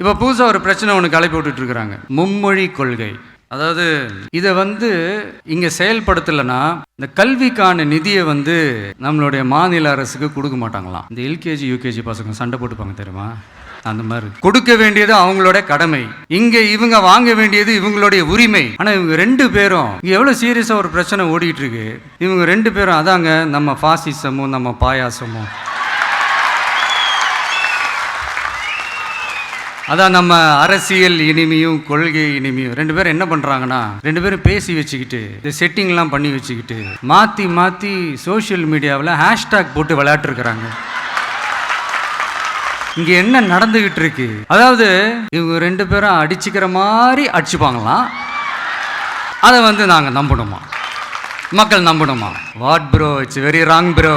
இப்போ புதுசாக ஒரு பிரச்சனை ஒன்று கலப்பி விட்டுட்டு இருக்கிறாங்க மும்மொழி கொள்கை. அதாவது இதை வந்து இங்கே செயல்படுத்தலைன்னா இந்த கல்விக்கான நிதியை வந்து நம்மளுடைய மாநில அரசுக்கு கொடுக்க மாட்டாங்களாம். இந்த எல்கேஜி யூகேஜி பசங்க சண்டை போட்டுப்பாங்க தெரியுமா? அந்த மாதிரி. கொடுக்க வேண்டியது அவங்களோட கடமை. இங்க இவங்க வாங்க வேண்டியது இவங்களுடைய உரிமை. ஆனா இவங்க ரெண்டு பேரும் இங்க எவ்வளவு சீரியஸா ஒரு பிரச்சனை ஓடிட்டு இருக்கு இவங்க ரெண்டு பேரும் அதாங்க நம்ம பாசிசமும் நம்ம பாயாசமும். அதான் நம்ம அரசியல் இனிமையும் கொள்கை இனிமையும். ரெண்டு பேரும் என்ன பண்ணுறாங்கன்னா ரெண்டு பேரும் பேசி வச்சுக்கிட்டு இந்த செட்டிங்லாம் பண்ணி வச்சுக்கிட்டு மாற்றி மாற்றி சோஷியல் மீடியாவில் ஹேஷ்டாக் போட்டு விளையாட்டுருக்குறாங்க. இங்க என்ன நடந்துகிட்டு இருக்கு அதாவது இவங்க ரெண்டு பேரும் அடிச்சுக்கிற மாதிரி அடிச்சுப்பாங்களாம். அதை வந்து நாங்கள் நம்பணுமா? மக்கள் நம்பணுமா? What bro it's very wrong bro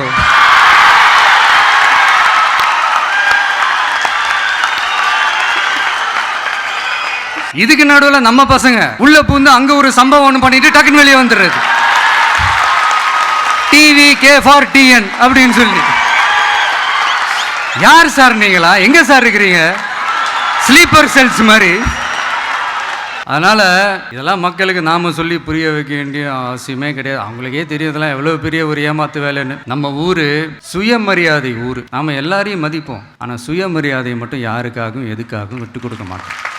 இதுக்கு நடுவுல நம்ம பசங்க உள்ள பூந்து அங்க ஒரு சம்பவம் ஒன்று பண்ணிட்டு டக்குன்னு வெளியே வந்துடுறது. டிவி கே ஃபார் டிஎன் அப்படின்னு சொல்லி. யார் சார் நீங்களா? எங்க சார் இருக்கிறீங்க? ஸ்லீப்பர் செல்ஸ் மாதிரி. அதனால இதெல்லாம் மக்களுக்கு நாம சொல்லி புரிய வைக்க வேண்டிய அவசியமே கிடையாது. அவங்களுக்கே தெரியும் இதெல்லாம் எவ்வளவு பெரிய ஒரு ஏமாத்து வேலைன்னு. நம்ம ஊர் சுயமரியாதை ஊர். நாம் எல்லாரையும் மதிப்போம். ஆனால் சுயமரியாதையை மட்டும் யாருக்காகவும் எதுக்காகவும் விட்டு கொடுக்க மாட்டோம்.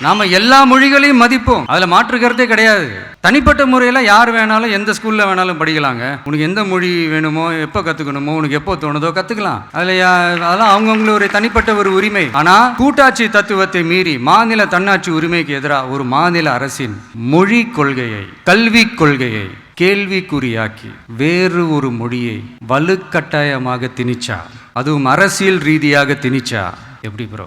நாம எல்லா மொழிகளையும் மதிப்போம். அதுல மாற்றுக்கிறதே கிடையாது. தனிப்பட்ட முறையில் யார் வேணாலும் எந்த ஸ்கூலில் வேணாலும் படிக்கலாங்க. உனக்கு எந்த மொழி வேணுமோ எப்போ கற்றுக்கணுமோ உனக்கு எப்போ தோணுதோ கற்றுக்கலாம் அதில் யா- அதெல்லாம் அவங்கவுங்களுடைய தனிப்பட்ட ஒரு உரிமை. ஆனால் கூட்டாட்சி தத்துவத்தை மீறி மாநில தன்னாட்சி உரிமைக்கு எதிராக ஒரு மாநில அரசின் மொழி கொள்கையை கல்வி கொள்கையை கேள்விக்குறியாக்கி வேறு ஒரு மொழியை வலுக்கட்டாயமாக திணிச்சா அதுவும் அரசியல் ரீதியாக திணிச்சா எப்படி ப்ரோ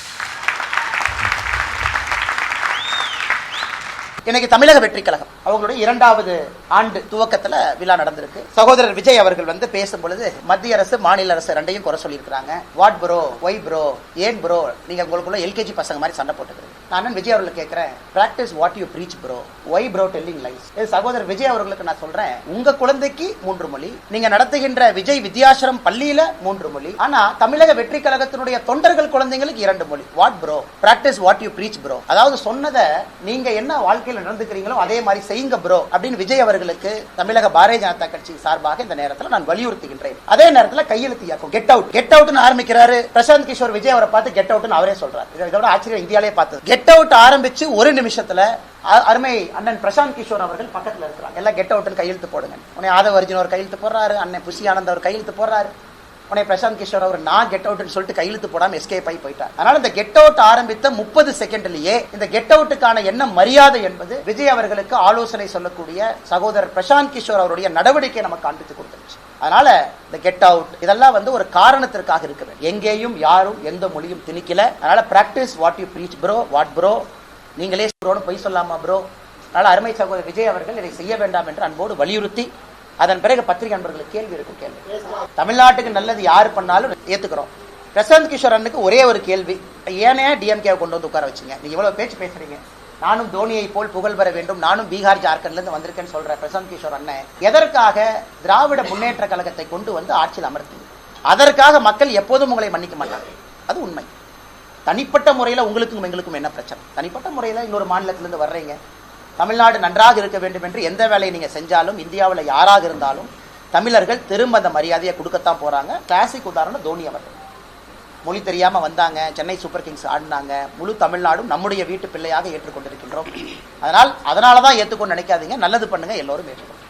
இன்னைக்கு தமிழக வெற்றி கழகம் அவங்களுடைய இரண்டாவது ஆண்டு துவக்கத்துல விழா நடந்திருக்கு. சகோதரர் விஜய் அவர்கள் வந்து பேசும் பொழுது மத்திய அரசு மாநில அரசு ரெண்டையும் குறை சொல்லியிருக்காங்க வாட் ப்ரோ ஒய் ப்ரோ ஏன் ப்ரோ நீங்க உங்களுக்குள்ள எல்கேஜி பசங்க மாதிரி சண்டை போட்டுக்கிறீங்க. நான் விஜய் அவர்களை கேட்கிறேன் practice what you preach bro why bro telling lies இது சகோதரர் விஜய் அவர்களுக்கு நான் சொல்றேன் உங்க குழந்தைக்கு மூன்று மொழி நீங்க நடத்துகின்ற விஜய் வித்யாசிரம் பள்ளியில மூன்று மொழி ஆனா தமிழக வெற்றி கழகத்தினுடைய தொண்டர்கள் குழந்தைங்களுக்கு இரண்டு மொழி. What bro practice what you preach bro அதாவது சொன்னதை நீங்க என்ன வாழ்க்கை வாழ்க்கையில் நடந்துக்கிறீங்களோ அதே மாதிரி செய்யுங்க ப்ரோ அப்படின்னு விஜய் அவர்களுக்கு தமிழக பாரதிய ஜனதா கட்சி சார்பாக இந்த நேரத்தில் நான் வலியுறுத்துகின்றேன். அதே நேரத்தில் கையெழுத்து இயக்கம். கெட் அவுட் கெட் அவுட்னு ஆரம்பிக்கிறாரு பிரசாந்த் கிஷோர் விஜய் அவரை பார்த்து கெட் அவுட்னு அவரே சொல்றாரு. இதோட ஆச்சரியம் இந்தியாலே பார்த்தது. கெட் அவுட் ஆரம்பிச்சு ஒரு நிமிஷத்துல அருமை அண்ணன் பிரசாந்த் கிஷோர் அவர்கள் பக்கத்துல இருக்கிறாங்க எல்லாம் கெட் அவுட்னு கையெழுத்து போடுங்க. உன்னை ஆதவ அர்ஜுன் ஒரு கையெழுத்து போடுறாரு அண்ணன் புஷி ஆனந்த் அவர் கையெழுத்து போடுறாரு. உடனே பிரசாந்த் கிஷோர் அவர் நான் கெட் அவுட்னு சொல்லிட்டு கையெழுத்து போடாமல் எஸ்கேப் ஆகி போயிட்டார். அதனால இந்த கெட் அவுட் ஆரம்பித்த முப்பது செகண்ட்லயே இந்த கெட் அவுட்டுக்கான என்ன மரியாதை என்பது விஜய் அவர்களுக்கு ஆலோசனை சொல்லக்கூடிய சகோதரர் பிரசாந்த் கிஷோர் அவருடைய நடவடிக்கை நமக்கு காண்பித்து கொடுத்துருச்சு. அதனால இந்த கெட் அவுட் இதெல்லாம் வந்து ஒரு காரணத்திற்காக இருக்க எங்கேயும் யாரும் எந்த மொழியும் திணிக்கல. அதனால practice what you preach bro what bro நீங்களே ப்ரோன்னு பொய் சொல்லாமா ப்ரோ அதனால அருமை சகோதரர் விஜய் அவர்கள் இதை செய்ய வேண்டாம் என்று அன்போடு வலியுறுத்தி அதன் பிறகு பத்திரிகை நண்பர்களுக்கு கேள்வி இருக்கும் கேள்வி. தமிழ்நாட்டுக்கு நல்லது யார் பண்ணாலும் ஏத்துக்கிறோம். பிரசாந்த் கிஷோர் அண்ணுக்கு ஒரே ஒரு கேள்வி. ஏனே டிஎம்கே கொண்டு வந்து உட்கார வச்சீங்க. நீங்க இவ்வளவு பேச்சு பேசுறீங்க. நானும் தோனியை போல் புகழ் பெற வேண்டும். நானும் பீகார் ஜார்க்கண்ட்ல இருந்து வந்திருக்கேன்னு சொல்ற பிரசாந்த் கிஷோர் அண்ணன் எதற்காக திராவிட முன்னேற்ற கழகத்தை கொண்டு வந்து ஆட்சியில் அமர்த்தீங்க அதற்காக மக்கள் எப்போதும் உங்களை மன்னிக்க மாட்டாங்க. அது உண்மை. தனிப்பட்ட முறையில் உங்களுக்கும் எங்களுக்கும் என்ன பிரச்சனை? தனிப்பட்ட முறையில் இன்னொரு மாநிலத்திலிருந்து வர்றீங்க. தமிழ்நாடு நன்றாக இருக்க வேண்டும் என்று எந்த வேலையை நீங்கள் செஞ்சாலும் இந்தியாவில் யாராக இருந்தாலும் தமிழர்கள் திரும்ப அந்த மரியாதையை கொடுக்கத்தான் போறாங்க. கிளாசிக் உதாரணம் தோனி அவர்கள். மொழி தெரியாம வந்தாங்க சென்னை சூப்பர் கிங்ஸ் ஆடினாங்க. முழு தமிழ்நாடும் நம்முடைய வீட்டு பிள்ளையாக ஏற்றுக்கொண்டிருக்கின்றோம். அதனால் அதனால தான் ஏற்றுக்கொண்டு நினைக்காதீங்க. நல்லது பண்ணுங்க எல்லோரும் ஏற்றுக்கொண்டு